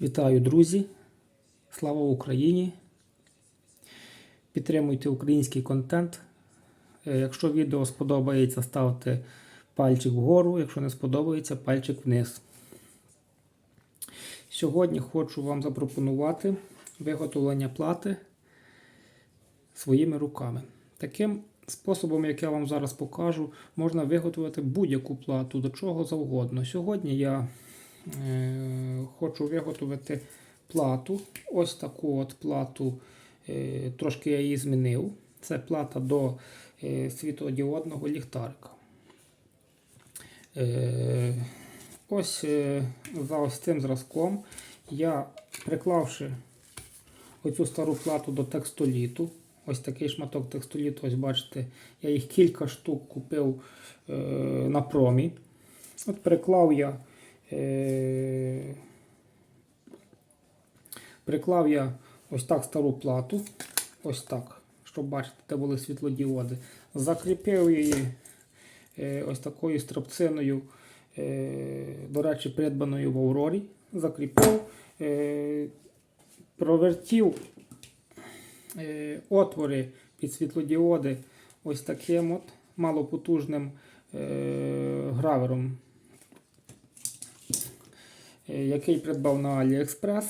Вітаю, друзі! Слава Україні! Підтримуйте український контент. Е, Якщо відео сподобається, ставте пальчик вгору, якщо не сподобається, пальчик вниз. Сьогодні хочу вам запропонувати виготовлення плати своїми руками. Таким способом, як я вам зараз покажу, можна виготовити будь-яку плату до чого завгодно. Сьогодні я хочу виготовити плату. Ось таку от плату, е, трошки я її змінив. Це плата до е, світлодіодного ліхтарика. Е, ось е, за ось цим зразком я приклавши оцю стару плату до текстоліту. Ось такий шматок текстоліту, ось бачите, я їх кілька штук купив е, на промі. От приклав я, е, приклав я ось так стару плату, ось так, щоб бачити, де були світлодіоди. Закріпив її е, ось такою страпциною, е, до речі, придбаною в Аврорі. Закріпив, е, провертів е, отвори під світлодіоди ось таким от малопотужним е, гравером, е, який придбав на AliExpress.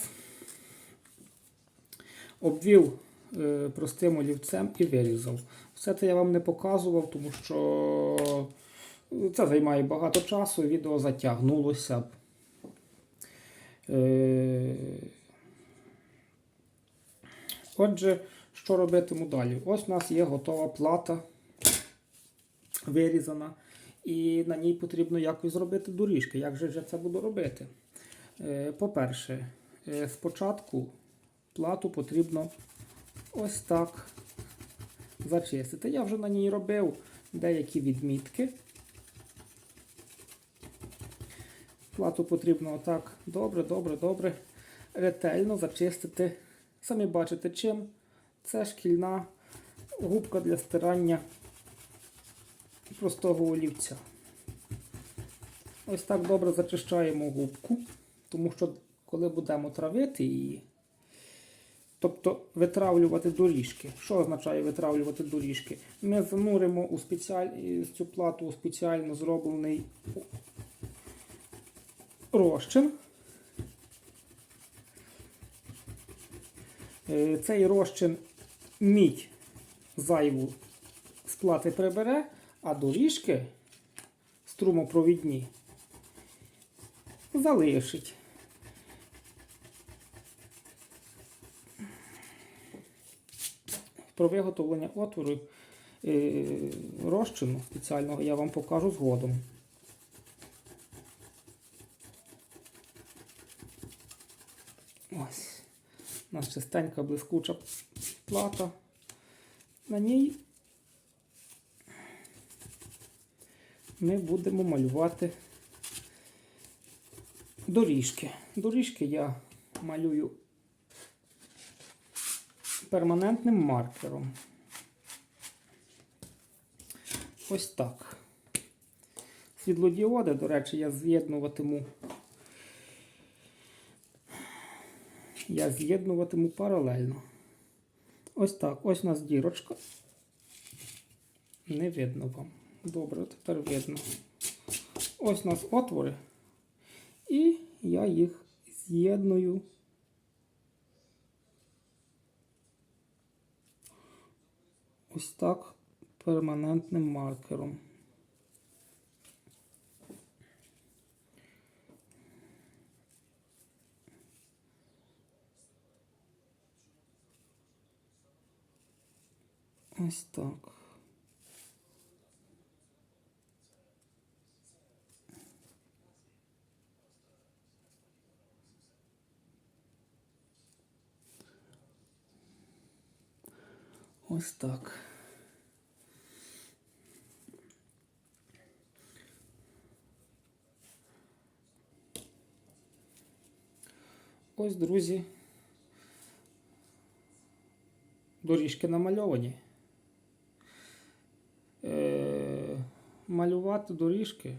Обвів е, простим олівцем і вирізав. Все це я вам не показував, тому що це займає багато часу, відео затягнулося. б. Е, Отже, що робитиму далі? Ось у нас є готова плата вирізана, і на ній потрібно якось зробити доріжки. Як же я це буду робити? Е, По-перше, е, спочатку плату потрібно ось так зачистити. Я вже на ній робив деякі відмітки. Плату потрібно отак добре, добре, добре, ретельно зачистити. Самі бачите чим. Це шкільна губка для стирання простого олівця. Ось так добре зачищаємо губку, тому що коли будемо травити її, тобто витравлювати доріжки. Що означає витравлювати доріжки? Ми зануримо у спеціаль... цю плату у спеціально зроблений розчин. Е, Цей розчин мідь зайву з плати прибере, а доріжки струмопровідні залишить. Про виготовлення отвору е, розчину спеціального я вам покажу згодом. Ось. У нас чистенька блискуча плата. На ній ми будемо малювати доріжки. Доріжки я малюю перманентним маркером. Ось так. Світлодіоди, до речі, я з'єднуватиму. Я з'єднуватиму паралельно. Ось так. Ось у нас дірочка. Не видно вам. Добре, тепер видно. Ось у нас отвори. І я їх з'єдную. Ось так перманентним маркером. Ось так. Ось так. Ось, друзі, доріжки намальовані. Е, малювати доріжки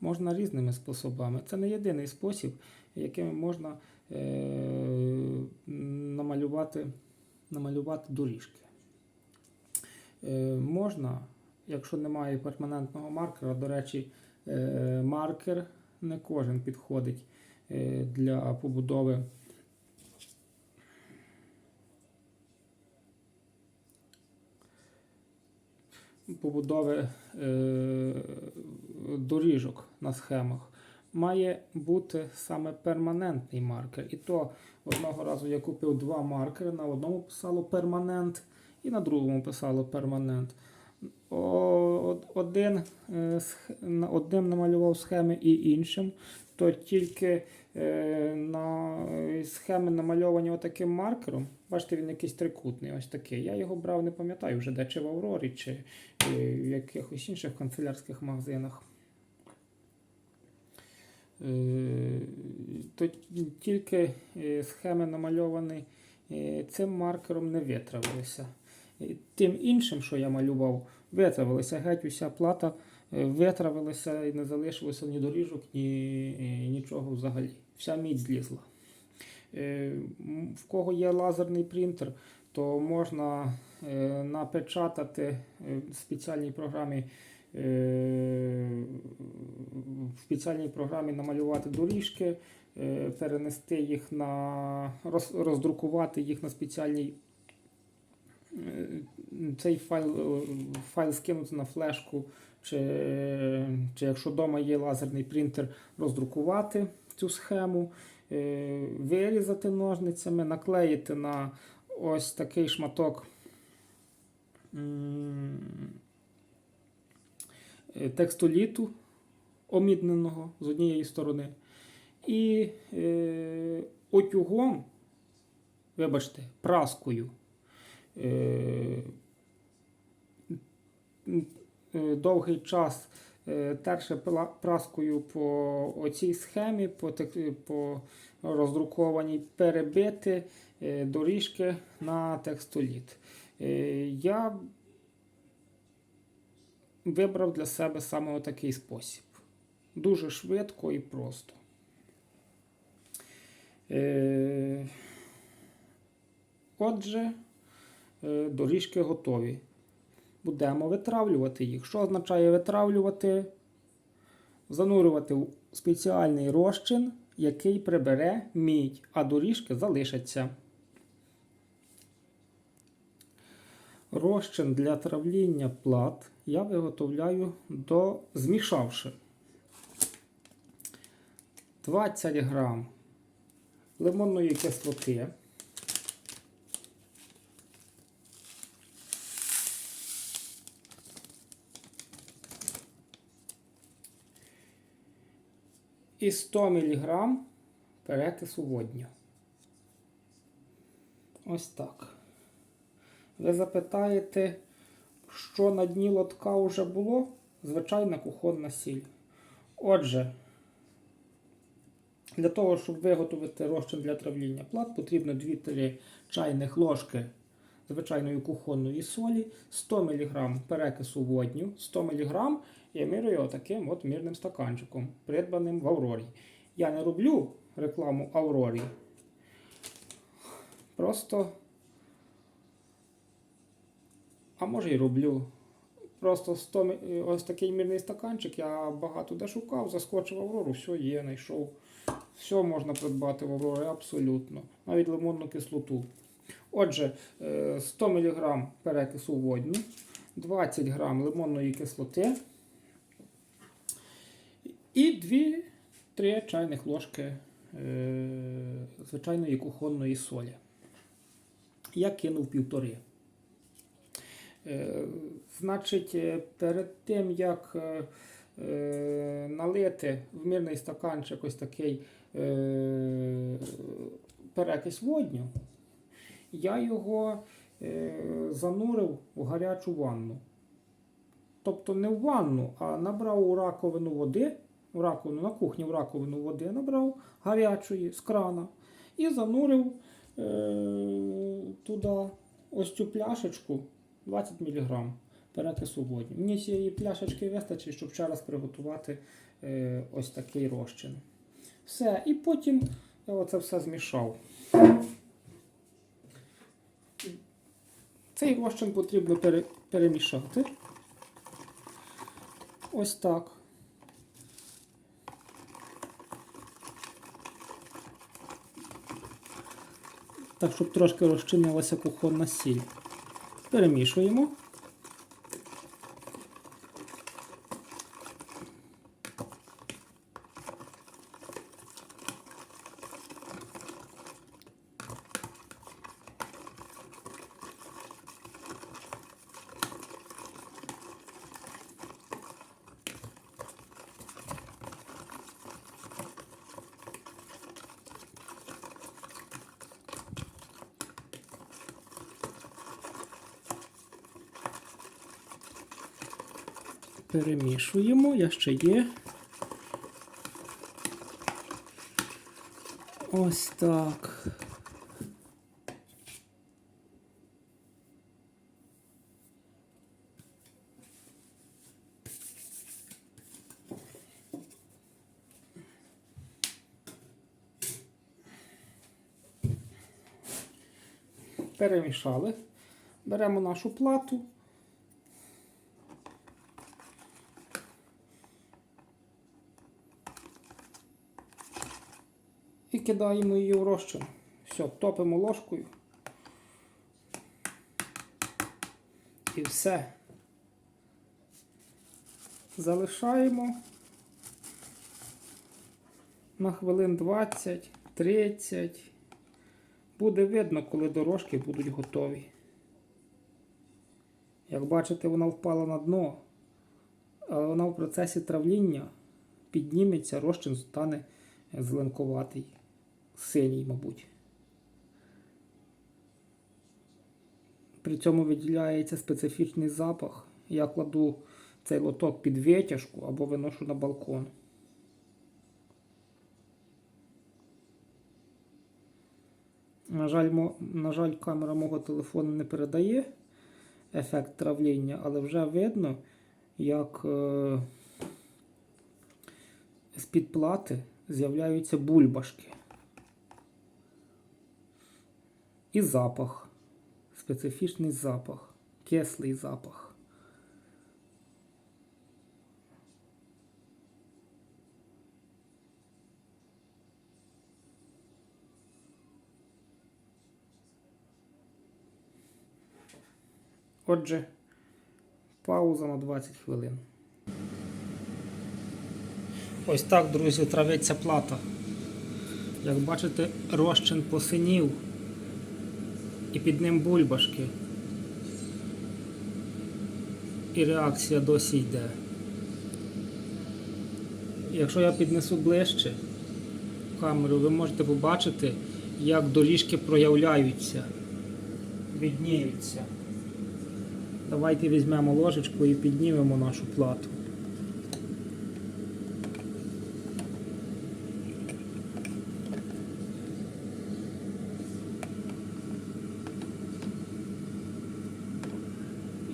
можна різними способами. Це не єдиний спосіб, яким можна е, намалювати, намалювати доріжки. Е, можна, якщо немає перманентного маркера, до речі, е, маркер не кожен підходить е, для побудови. Побудови е, доріжок на схемах має бути саме перманентний маркер. І то одного разу я купив два маркери, на одному писало перманент і на другому писало перманент. Один, е, одним намалював схеми і іншим, то тільки е, на е, схеми намальовані отаким маркером. Бачите, він якийсь трикутний, ось такий. Я його брав, не пам'ятаю вже де, чи в Аврорі, чи в якихось інших канцелярських магазинах. Е, То тільки е, схеми намальовані е, цим маркером не витравилися. Тим іншим, що я малював, витравилися геть уся плата, витравилася і не залишилося ні доріжок, ні нічого взагалі. Вся мідь злізла. В кого є лазерний принтер, то можна напечатати в спеціальній програмі. Е, В спеціальній програмі намалювати доріжки, е, перенести їх на роздрукувати їх на спеціальній Е, цей файл, файл скинути на флешку, чи, чи якщо вдома є лазерний принтер, роздрукувати цю схему, вирізати ножницями, наклеїти на ось такий шматок текстоліту омідненого з однієї сторони. І е, отюгом, вибачте, праскою е, е, довгий час е, терше праскою по оцій схемі, по, по роздрукованій, перебити е, доріжки на текстоліт. Е, Я вибрав для себе саме отакий спосіб. Дуже швидко і просто. Е, Отже, е, доріжки готові. Будемо витравлювати їх. Що означає витравлювати? Занурювати в спеціальний розчин, який прибере мідь, а доріжки залишаться. Розчин для травління плат я виготовляю до змішавши 20 грам лимонної кислоти. і 100 мг перекису водню. Ось так. Ви запитаєте, що на дні лотка вже було? Звичайна кухонна сіль. Отже, для того, щоб виготовити розчин для травління плат, потрібно 2-3 чайних ложки звичайної кухонної солі, 100 мг перекису водню, 100 мг я міряю отаким от мірним стаканчиком, придбаним в Аврорі. Я не роблю рекламу Аврорі. Просто, а може і роблю. Просто 100, ось такий мірний стаканчик, я багато де шукав, заскочив в Аврору, все є, знайшов. Все можна придбати в Аврорі абсолютно. Навіть лимонну кислоту. Отже, е, 100 мг перекису водню, 20 г лимонної кислоти і 2-3 чайних ложки е, звичайної кухонної солі. Я кинув півтори. Е, Значить, е, перед тим як е, налити в мирний стаканчик ось такий перекись водню, я його занурив у гарячу ванну. Тобто не в ванну, а набрав у раковину води, в раковину, на кухні в раковину води набрав гарячої з крана і занурив е, туди ось цю пляшечку 20 мг перекису водню. Мені цієї пляшечки вистачить, щоб ще раз приготувати е, ось такий розчин. Все, і потім я оце все змішав. Цей розчин потрібно пере- перемішати. Ось так. Так, щоб трошки розчинилася кухонна сіль. Перемішуємо. Перемішуємо, я ще є. Ось так. Перемішали. Беремо нашу плату. Кидаємо її в розчин. Все, топимо ложкою. І все. Залишаємо на хвилин 20-30. Буде видно, коли дорожки будуть готові. Як бачите, вона впала на дно, але вона в процесі травління підніметься, розчин стане зеленкуватий, синій, мабуть. При цьому виділяється специфічний запах. Я кладу цей лоток під витяжку або виношу на балкон. На жаль, на жаль, камера мого телефону не передає ефект травління, але вже видно, як е, з-під плати з'являються бульбашки. І запах. Специфічний запах, кислий запах. Отже, пауза на 20 хвилин. Ось так, друзі, травиться плата. Як бачите, розчин посинів і під ним бульбашки. І реакція досі йде. Якщо я піднесу ближче камеру, ви можете побачити, як доріжки проявляються, відніються. Давайте візьмемо ложечку і піднімемо нашу плату.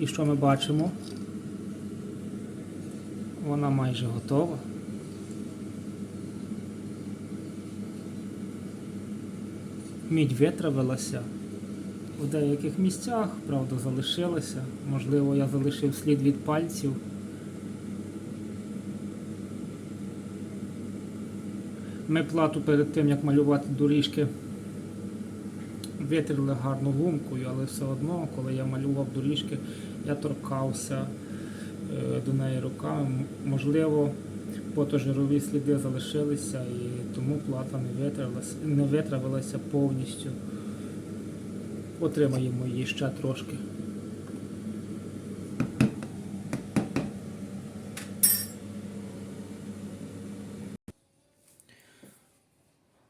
І що ми бачимо? Вона майже готова. Мідь витравилася. У деяких місцях, правда, залишилася. Можливо, я залишив слід від пальців. Ми плату перед тим, як малювати доріжки, витерли гарно гумкою, але все одно, коли я малював доріжки, я торкався е, до неї руками. Можливо, потожирові сліди залишилися і тому плата не витравилася, не витравилася повністю. Отримаємо її ще трошки.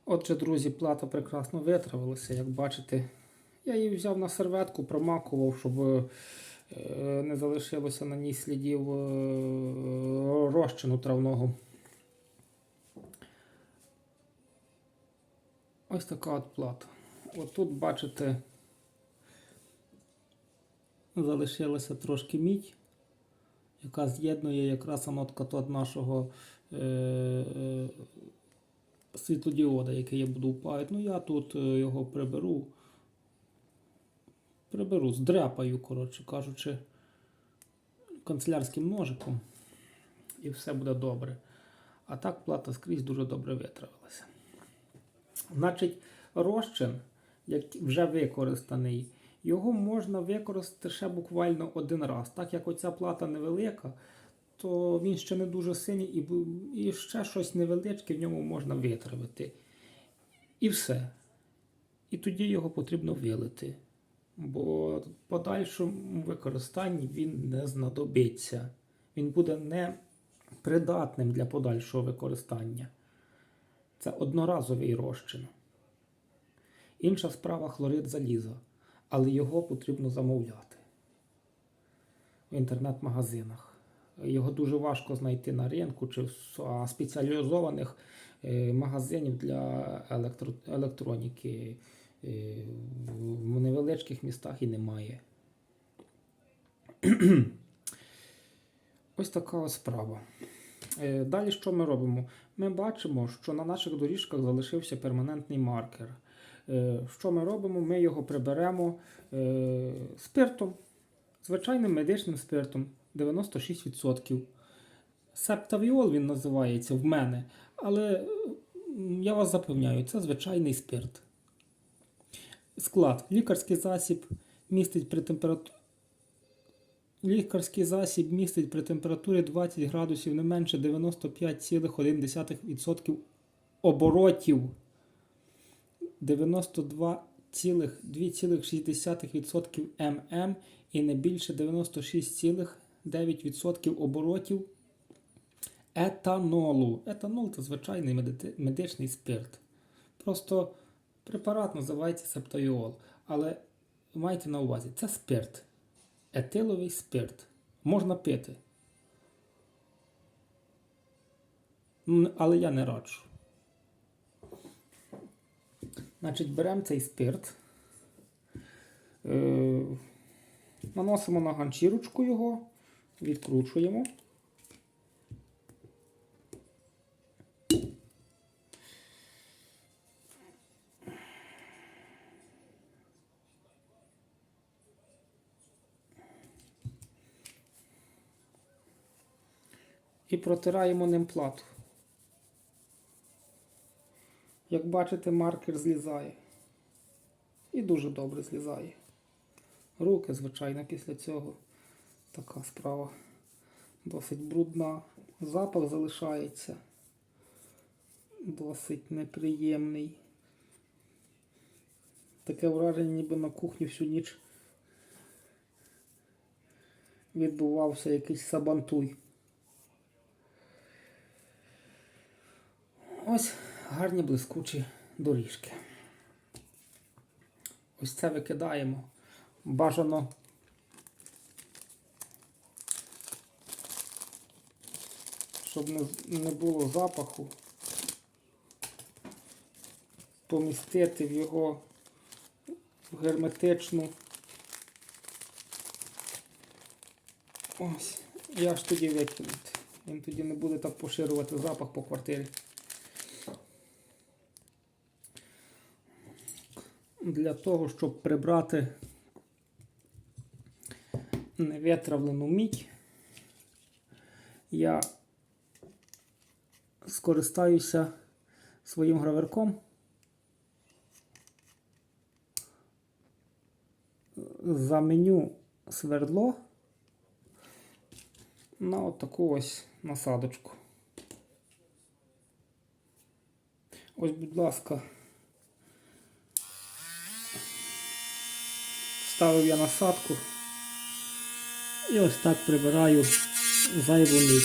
Отже, друзі, плата прекрасно витравилася. Як бачите, я її взяв на серветку, промакував, щоб е, не залишилося на ній слідів е, розчину травного. Ось така от плата. От тут, бачите, залишилося трошки мідь. яка з'єднує якраз анод катод нашого е, е, світлодіода, який я буду впаяти. Ну я тут е, його приберу. Приберу, здряпаю, коротше кажучи, канцелярським ножиком. І все буде добре. А так плата скрізь дуже добре витравилася. Значить, розчин, як вже використаний, його можна використати ще буквально один раз. Так як оця плата невелика, то він ще не дуже синій і, ще щось невеличке в ньому можна витравити. І все. І тоді його потрібно вилити. Бо в подальшому використанні він не знадобиться. Він буде непридатним для подальшого використання. Це одноразовий розчин. Інша справа хлорид заліза, але його потрібно замовляти в інтернет-магазинах. Його дуже важко знайти на ринку чи в спеціалізованих е, магазинів для електро, електроніки в невеличких містах і немає. Ось така ось справа. Е, Далі що ми робимо? Ми бачимо, що на наших доріжках залишився перманентний маркер. Е, Що ми робимо? Ми його приберемо е, спиртом, звичайним медичним спиртом 96%. Септавіол він називається в мене, але я вас запевняю, це звичайний спирт. Склад. Лікарський засіб містить при температурі. Лікарський засіб містить при температурі 20 градусів не менше 95,1% оборотів. 92,2,6% ММ і не більше 96,9% оборотів етанолу. Етанол це звичайний медичний спирт. Просто препарат називається септавіол. Але майте на увазі, це спирт. Етиловий спирт. Можна пити. Але я не раджу. Значить, беремо цей спирт, е, наносимо на ганчірочку його, відкручуємо. І протираємо ним плату. Як бачите, маркер злізає. І дуже добре злізає. Руки, звичайно, після цього така справа досить брудна. Запах залишається досить неприємний. Таке враження, ніби на кухні всю ніч відбувався якийсь сабантуй. Ось гарні блискучі доріжки. Ось це викидаємо. Бажано щоб не, було запаху, помістити в його герметичну. Ось, і аж тоді викинути. Він тоді не буде так поширювати запах по квартирі. Для того, щоб прибрати невитравлену мідь, я скористаюся своїм граверком. Заменю свердло на отаку ось насадочку. Ось, будь ласка. Ставив я насадку і ось так прибираю зайву мідь.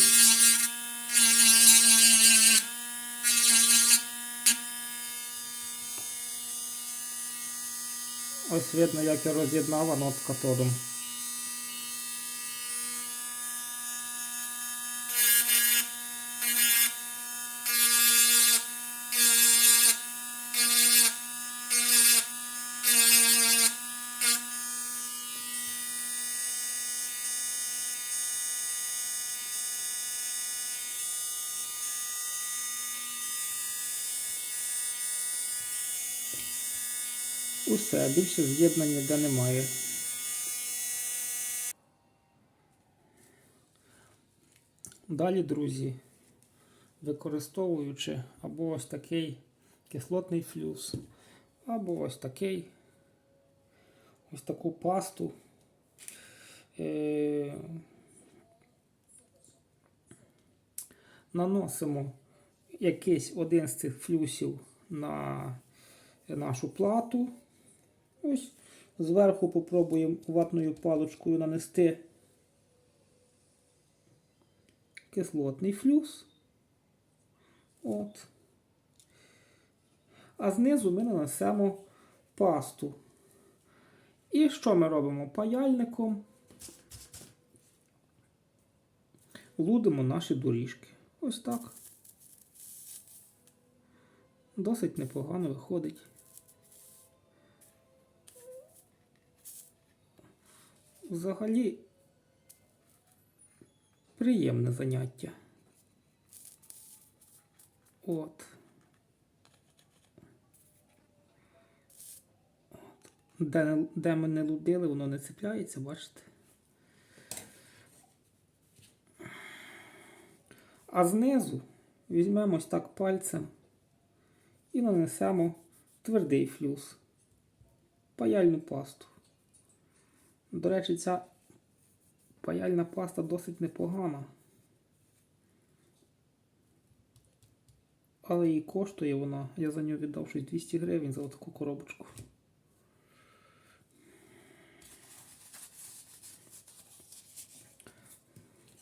Ось видно, як я роз'єднав анод з катодом. Більше з'єднань ніде немає. Далі, друзі, використовуючи або ось такий кислотний флюс, або ось такий, ось таку пасту. Е- наносимо якийсь один з цих флюсів на нашу плату. Ось зверху попробуємо ватною паличкою нанести кислотний флюс. От. А знизу ми нанесемо пасту. І що ми робимо? Паяльником лудимо наші доріжки. Ось так. Досить непогано виходить. Взагалі приємне заняття. От. От. Де, де ми не лудили, воно не цепляється, бачите? А знизу візьмемо ось так пальцем і нанесемо твердий флюс, паяльну пасту. До речі, ця паяльна паста досить непогана. Але і коштує вона, я за нього віддав щось 200 гривень за таку коробочку.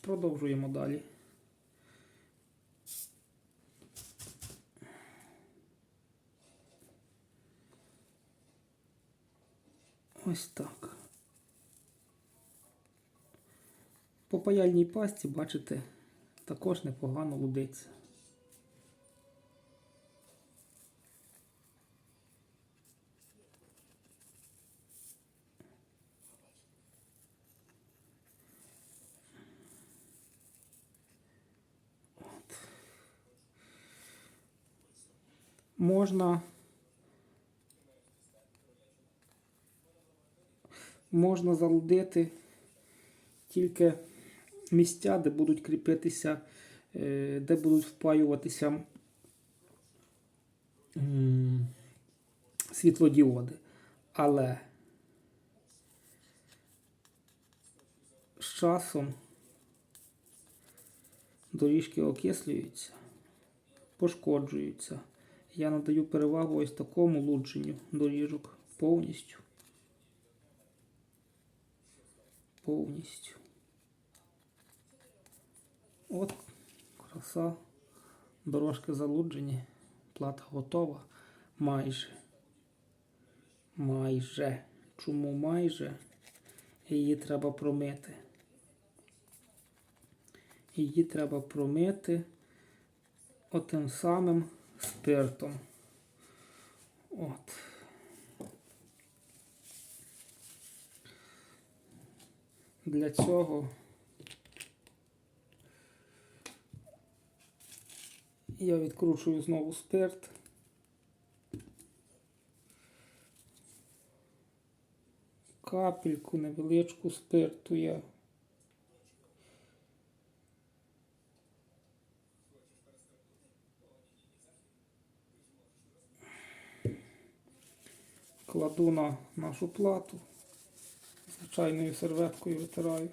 Продовжуємо далі. Ось так. По паяльній пасті, бачите, також непогано лудиться. Можна можна залудити тільки місця, де будуть кріпитися, е, де будуть впаюватися світлодіоди. Але з часом доріжки окислюються, пошкоджуються. Я надаю перевагу ось такому лудженню доріжок повністю. повністю. От краса. Дорожки залуджені. Плата готова. Майже. Майже. Чому майже? Її треба промити. Її треба промити отим самим спиртом. От. Для цього я відкручую знову спирт. Капельку невеличку спирту я. Кладу на нашу плату звичайною серветкою витираю.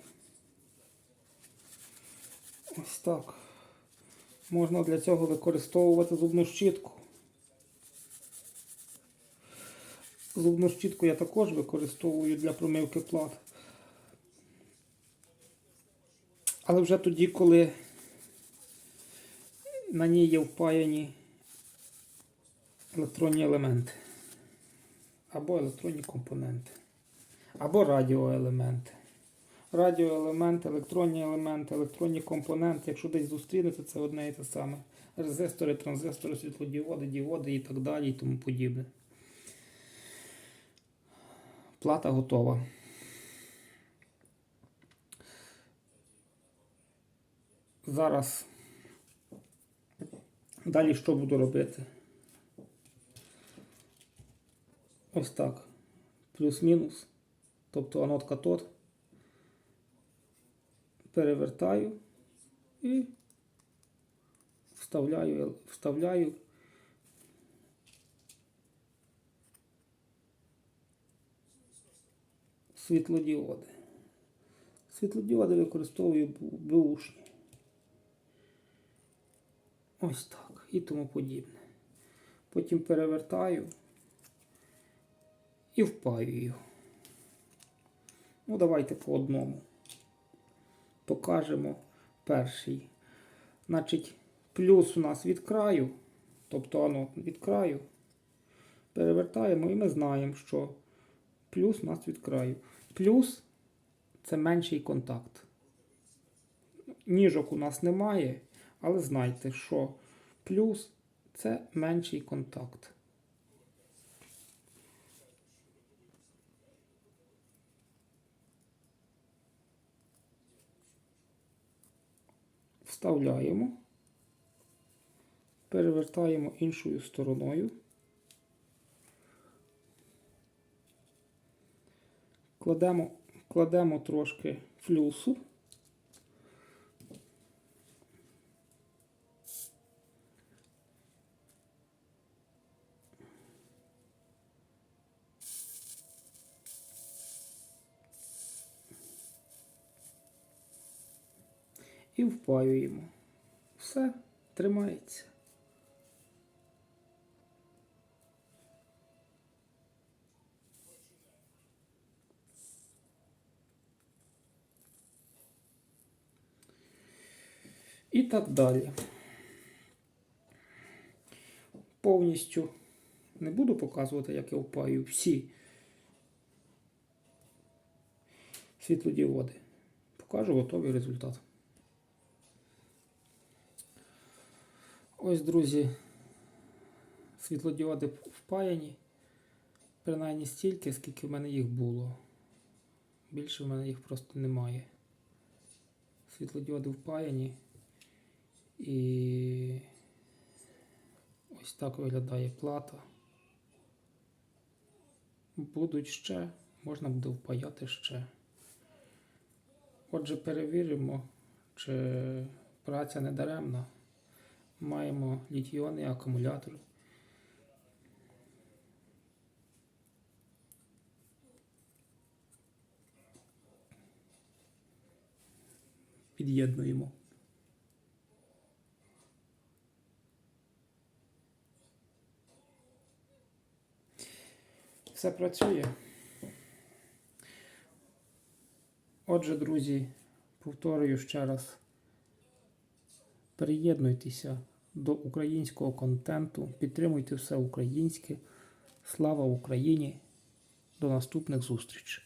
Ось так. Можна для цього використовувати зубну щітку. Зубну щітку я також використовую для промивки плат. Але вже тоді, коли на ній є впаяні електронні елементи або електронні компоненти. Або радіоелементи. Радіоелементи, електронні елементи, електронні компоненти. Якщо десь зустрінете, це одне і те саме. Резистори, транзистори, світлодіоди, діоди і так далі і тому подібне. Плата готова. Зараз далі що буду робити? ось так. Плюс-мінус. Тобто анод катод. Перевертаю і вставляю, вставляю світлодіоди. Світлодіоди використовую бушні. Ось так і тому подібне. Потім перевертаю і впаюю. Ну, давайте по одному. Покажемо перший. Значить, плюс у нас від краю, тобто анод від краю. Перевертаємо і ми знаємо, що плюс у нас від краю. Плюс це менший контакт. Ніжок у нас немає, але знайте, що плюс це менший контакт. Вставляємо, перевертаємо іншою стороною. Кладемо, кладемо трошки флюсу. І впаюємо. Все, тримається. І так далі. Повністю не буду показувати, як я впаю всі світлодіоди. Покажу готовий результат. Ось, друзі, світлодіоди впаяні. Принаймні стільки, скільки в мене їх було. Більше в мене їх просто немає. Світлодіоди впаяні. І ось так виглядає плата. Будуть ще, можна буде впаяти ще. Отже, перевіримо, чи праця не даремна. Маємо літіонний акумулятор. Під'єднуємо. Все працює. Отже, друзі, повторюю ще раз. Приєднуйтеся до українського контенту, підтримуйте все українське. Слава Україні! До наступних зустрічей!